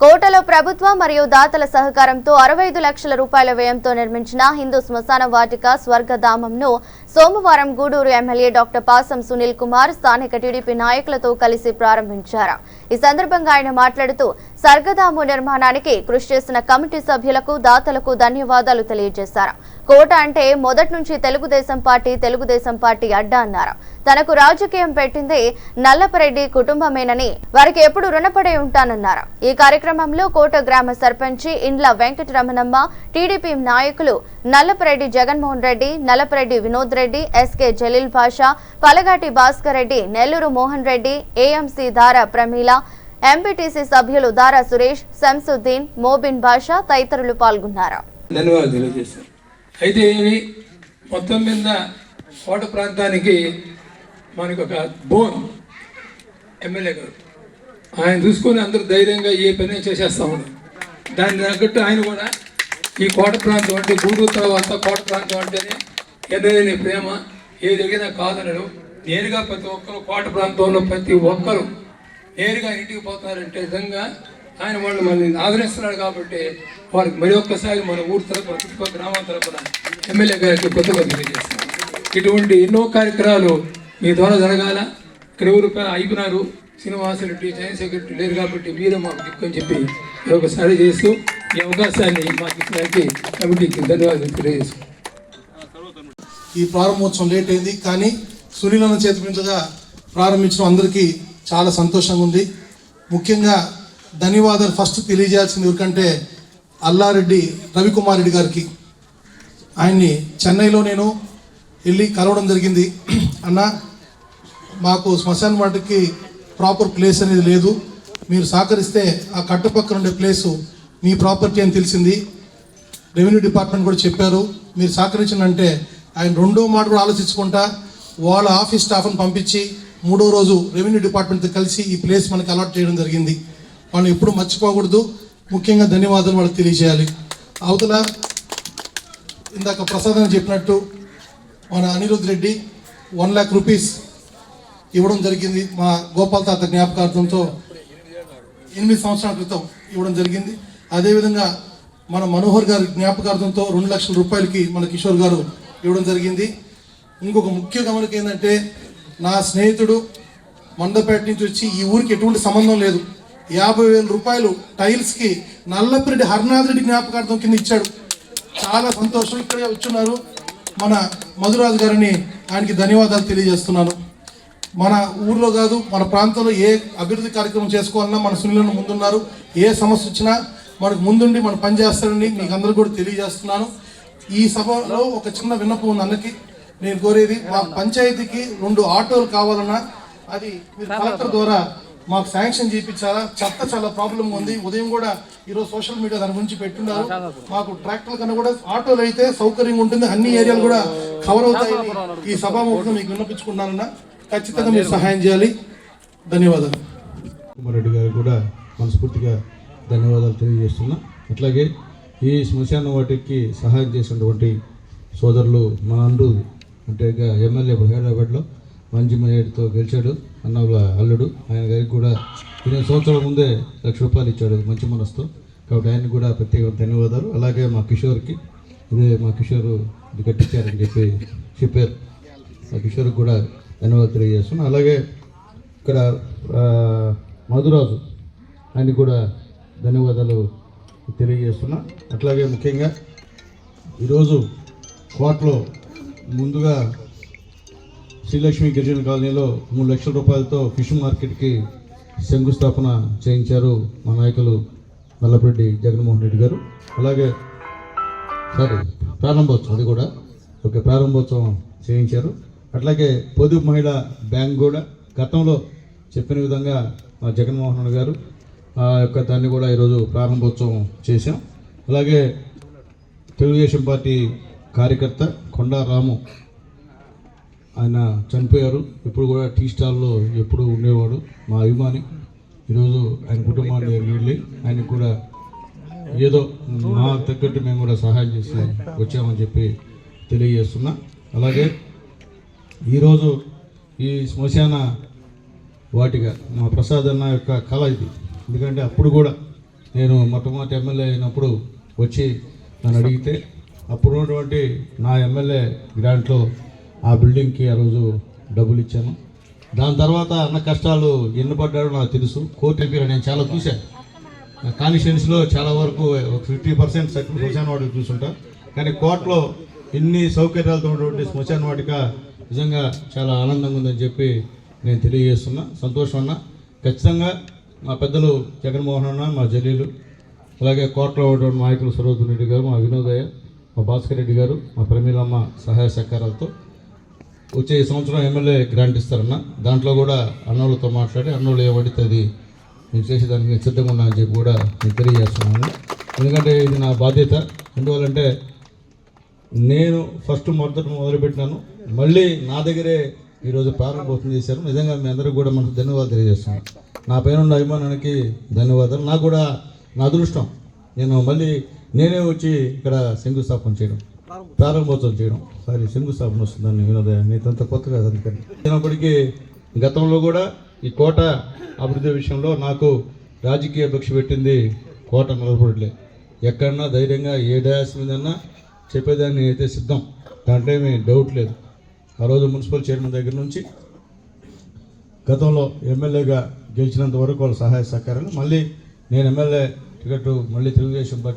కోటలో ప్రభుత్వ మరియు దాతల సహకారంతో అరవై ఐదు లక్షల రూపాయల వ్యయంతో నిర్మించిన హిందూ శ్మశాన వాటిక స్వర్గధామంను సోమవారం గూడూరు ఎమ్మెల్యే డాక్టర్ పాసం సునీల్ కుమార్ స్థానిక టీడీపీ నాయకులతో కలిసి ప్రారంభించారు. ఈ సందర్భంగా ఆయన మాట్లాడుతూ స్వర్గధాము నిర్మాణానికి కృషి చేసిన కమిటీ సభ్యులకు దాతలకు ధన్యవాదాలు తెలియజేశారు. కోట అంటే మొదటి నుంచి తెలుగుదేశం పార్టీ తెలుగుదేశం పార్టీ అడ్డా అన్నారు. తనకు రాజకీయం పెట్టింది నల్లపరెడ్డి కుటుంబమేనని వారికి ఎప్పుడు రుణపడి ఉంటానన్నారు. ఈ కార్యక్రమంలో కోట గ్రామ సర్పంచి ఇండ్ల వెంకటరమణమ్మ టీడీపీ నాయకులు Nallapareddy Jaganmohan Reddy Nallapareddy Vinod Reddy SK Jaleel Pasha Palagati Bhaskar Reddy Nellore Mohan Reddy AMC Dara Pramila MPTC సభ్యులు దారా సురేష్ శంసుద్దీన్ మోబిన్ బాషా తదితరులు పాల్గొన్నారు. అయితే ఇవి మొత్తం మీద కోట ప్రాంతానికి మనకు ఒక బోన్. ఎమ్మెల్యే గారు. ఆయన చూసుకొని అందరూ ధైర్యంగా ఏ పని చేసేస్తా ఉన్నారు. దాన్ని తగ్గట్టు ఆయన కూడా ఈ కోట ప్రాంతం అంటే గూడూరు తర్వాత కోట ప్రాంతం అంటేనే ఎన్నలేని ప్రేమ. ఏ జరిగినా కాదనడు. నేరుగా ప్రతి ఒక్కరు కోట ప్రాంతంలో ప్రతి ఒక్కరు నేరుగా ఇంటికి పోతున్నారంటే నిజంగా ఆయన వాళ్ళు మనల్ని ఆదరిస్తున్నాడు కాబట్టి వారికి మరి ఒక్కసారి మన ఊరు తరపున చుట్టుపక్కల గ్రామం తరపున ఎమ్మెల్యే గారికి కొత్తగా తెలియజేస్తున్నాం. ఇటువంటి ఎన్నో కార్యక్రమాలు మీ ద్వారా జరగాల. ఇక్కడ ఎవరు అయిపోయినారు శ్రీనివాసరెడ్డి జాయింట్ సెక్రటరీ లేరు కాబట్టి మీరే మాకు అని చెప్పి ఒకసారి చేస్తూ ఈ అవకాశాన్ని మాకు ఇచ్చినకి కమిటీకి ధన్యవాదాలు తెలియజేస్తాం ఈ ప్రారంభోత్సవం లేట్ అయింది కానీ సునీలన అన్న ప్రారంభించడం అందరికీ చాలా సంతోషంగా ఉంది. ముఖ్యంగా ధన్యవాదాలు ఫస్ట్ తెలియజేయాల్సింది ఎవరికంటే అల్లారెడ్డి రవికుమార్ రెడ్డి గారికి. ఆయన్ని చెన్నైలో నేను వెళ్ళి కలవడం జరిగింది. అన్న మాకు శ్మశాన్ వాటికి ప్రాపర్ ప్లేస్ అనేది లేదు. మీరు సహకరిస్తే ఆ కట్టుపక్కన ఉండే ప్లేసు మీ ప్రాపర్టీ అని తెలిసింది. రెవెన్యూ డిపార్ట్మెంట్ కూడా చెప్పారు. మీరు సహకరించినంటే ఆయన రెండో మాట కూడా ఆలోచించుకుంటా వాళ్ళ ఆఫీస్ స్టాఫ్ని పంపించి మూడో రోజు రెవెన్యూ డిపార్ట్మెంట్తో కలిసి ఈ ప్లేస్ మనకి అలాట్ చేయడం జరిగింది. వాళ్ళు ఎప్పుడు మర్చిపోకూడదు. ముఖ్యంగా ధన్యవాదాలు వాళ్ళకి తెలియజేయాలి. అవతల ఇందాక ప్రసాద్ అని చెప్పినట్టు మన అనిరుద్ రెడ్డి వన్ ల్యాక్ రూపీస్ ఇవ్వడం జరిగింది. మా గోపాల్ తాత జ్ఞాపకార్థంతో ఎనిమిది సంవత్సరాల క్రితం ఇవ్వడం జరిగింది. అదేవిధంగా మన మనోహర్ గారి జ్ఞాపకార్థంతో రెండు లక్షల రూపాయలకి మన కిషోర్ గారు ఇవ్వడం జరిగింది. ఇంకొక ముఖ్య గమనిక ఏంటంటే నా స్నేహితుడు మందపేట నుంచి వచ్చి ఈ ఊరికి ఎటువంటి సంబంధం లేదు. యాభై వేల రూపాయలు టైల్స్కి నల్లపిరెడ్డి హర్నాథ్ రెడ్డి జ్ఞాపకార్థం కింద ఇచ్చాడు. చాలా సంతోషం. ఇక్కడే వచ్చున్నారు. మన మధురాజు గారిని ఆయనకి ధన్యవాదాలు తెలియజేస్తున్నాను. మన ఊర్లో కాదు మన ప్రాంతంలో ఏ అభివృద్ధి కార్యక్రమం చేసుకోవాలన్నా మన సునీలను ముందున్నారు. ఏ సమస్య వచ్చినా మనకు ముందుండి మనం పనిచేస్తారని మీకు అందరూ కూడా తెలియజేస్తున్నాను. ఈ సభలో ఒక చిన్న విన్నపం ఉంది అన్నకి నేను కోరేది మా పంచాయతీకి రెండు ఆటోలు కావాలన్నా అది మీరు కలెక్టర్ ద్వారా మాకు శాంక్షన్ చేయించాలా? చెత్త చాలా ప్రాబ్లం ఉంది. ఉదయం కూడా ఈరోజు సోషల్ మీడియా దాని గురించి పెట్టున్నారు. మాకు ట్రాక్టర్ కన్నా కూడా ఆటోలు అయితే సౌకర్యంగా ఉంటుంది. అన్ని ఏరియాలు కూడా కవర్ అవుతాయని ఈ సభాముఖంగా మీకు విన్నపించుకుంటున్నానన్నా. ఖచ్చితంగా మీరు సహాయం చేయాలి. ధన్యవాదాలు. కుమారెడ్డి గారికి కూడా మనస్ఫూర్తిగా ధన్యవాదాలు తెలియజేస్తున్నా. అట్లాగే ఈ శ్మశాన వాటికి సహాయం చేసినటువంటి సోదరులు మా అండు అంటే ఎమ్మెల్యే హైదరాబాద్లో మంచి మేయర్తో గెలిచాడు అన్నవుల అల్లుడు. ఆయన గారికి కూడా ఇరవై సంవత్సరాల ముందే లక్ష రూపాయలు ఇచ్చాడు మంచి మనసుతో. కాబట్టి ఆయనకు కూడా ప్రత్యేక ధన్యవాదాలు. అలాగే మా కిషోర్కి ఇదే మా కిషోర్ ఇది కట్టించారని చెప్పి చెప్పారు. మా కిషోర్కి కూడా ధన్యవాదాలు తెలియజేస్తున్నాను అలాగే ఇక్కడ మధురాజు ఆయన కూడా ధన్యవాదాలు తెలియజేస్తున్నా. అట్లాగే ముఖ్యంగా ఈరోజు కోట్లో ముందుగా శ్రీలక్ష్మి గిరిజన కాలనీలో మూడు లక్షల రూపాయలతో ఫిష్ మార్కెట్కి శంకుస్థాపన చేయించారు మా నాయకులు నల్లపరెడ్డి జగన్మోహన్ రెడ్డి గారు. అలాగే సారీ ప్రారంభోత్సవం అది కూడా ఓకే ప్రారంభోత్సవం చేయించారు. అట్లాగే పొదుపు మహిళా బ్యాంక్ కూడా గతంలో చెప్పిన విధంగా మా జగన్మోహన్ రెడ్డి గారు ఆ యొక్క దాన్ని కూడా ఈరోజు ప్రారంభోత్సవం చేశాం. అలాగే తెలుగుదేశం పార్టీ కార్యకర్త కొండా రాము ఆయన చనిపోయారు. ఇప్పుడు కూడా టీ స్టాల్లో ఎప్పుడు ఉండేవాడు. మా అభిమాని. ఈరోజు ఆయన కుటుంబాన్ని వెళ్ళి. ఆయనకు కూడా ఏదో మా తగ్గట్టు మేము కూడా సహాయం చేసి వచ్చామని చెప్పి తెలియజేస్తున్నా. అలాగే ఈరోజు ఈ శ్మశాన వాటిగా మా ప్రసాద్ అన్న యొక్క కళ ఇది. ఎందుకంటే అప్పుడు కూడా నేను మొట్టమొదటి ఎమ్మెల్యే అయినప్పుడు వచ్చి నన్ను అడిగితే అప్పుడు ఉన్నటువంటి నా ఎమ్మెల్యే గ్రాంట్లో ఆ బిల్డింగ్కి ఆ రోజు డబ్బులు ఇచ్చాను. దాని తర్వాత అన్న కష్టాలు ఎన్ని పడ్డాడో నాకు తెలుసు. కోర్టు ఎంపీ నేను చాలా చూశాను కాన్స్టిట్యున్సీలో చాలా వరకు ఒక ఫిఫ్టీ పర్సెంట్ శ్మశాన వాటికి చూసుంటా. కానీ కోర్టులో ఇన్ని సౌకర్యాలతో ఉన్నటువంటి శ్మశాన వాటిక నిజంగా చాలా ఆనందంగా ఉందని చెప్పి నేను తెలియజేస్తున్నా. సంతోషం అన్న. ఖచ్చితంగా మా పెద్దలు జగన్మోహన్ అన్న మా జలీలు అలాగే కోర్టులో ఉన్నటువంటి నాయకులు సరోజిని రెడ్డి గారు మా వినోదయ్య మా భాస్కర్ రెడ్డి గారు మా ప్రమీలమ్మ సహాయ సహకారాలతో వచ్చే ఈ సంవత్సరం ఎమ్మెల్యే గ్రాంట్ ఇస్తారన్న. దాంట్లో కూడా అన్నోళ్ళతో మాట్లాడి అన్నోళ్ళు ఏమడితే అది నేను చేసేదానికి నేను సిద్ధంగా ఉన్నా అని చెప్పి కూడా నేను తెలియజేస్తున్నాను. ఎందుకంటే ఇది నా బాధ్యత. ఎందువల్లంటే నేను ఫస్ట్ మొదటి మొదలుపెట్టినాను. మళ్ళీ నా దగ్గరే ఈరోజు ప్రారంభోత్సవం చేశారు. నిజంగా మీ అందరికీ కూడా మనకు ధన్యవాదాలు తెలియజేస్తున్నాను. నా పైన ఉన్న అభిమానానికి ధన్యవాదాలు. నాకు కూడా నా అదృష్టం. నేను మళ్ళీ నేనే వచ్చి ఇక్కడ శంకుస్థాపన చేయడం ప్రారంభోత్సవం చేయడం. సారీ శంకుస్థాపన వస్తుందని వినోదయ నీతంత కొత్త కాదు అందుకని. నేనప్పటికీ గతంలో కూడా ఈ కోట అభివృద్ధి విషయంలో నాకు రాజకీయ పక్ష పెట్టింది కోట నిలబడలే ఎక్కడన్నా ధైర్యంగా ఏ డయాస్ మీదన్నా చెప్పేదాన్ని అయితే సిద్ధం. దాంట్లో ఏమీ డౌట్ లేదు. ఆ రోజు మున్సిపల్ చైర్మన్ దగ్గర నుంచి గతంలో ఎమ్మెల్యేగా గెలిచినంత వరకు వాళ్ళ సహాయ సహకారాలు మళ్ళీ నేను ఎమ్మెల్యే టికెట్ మళ్ళీ తెలుగుదేశం పార్టీ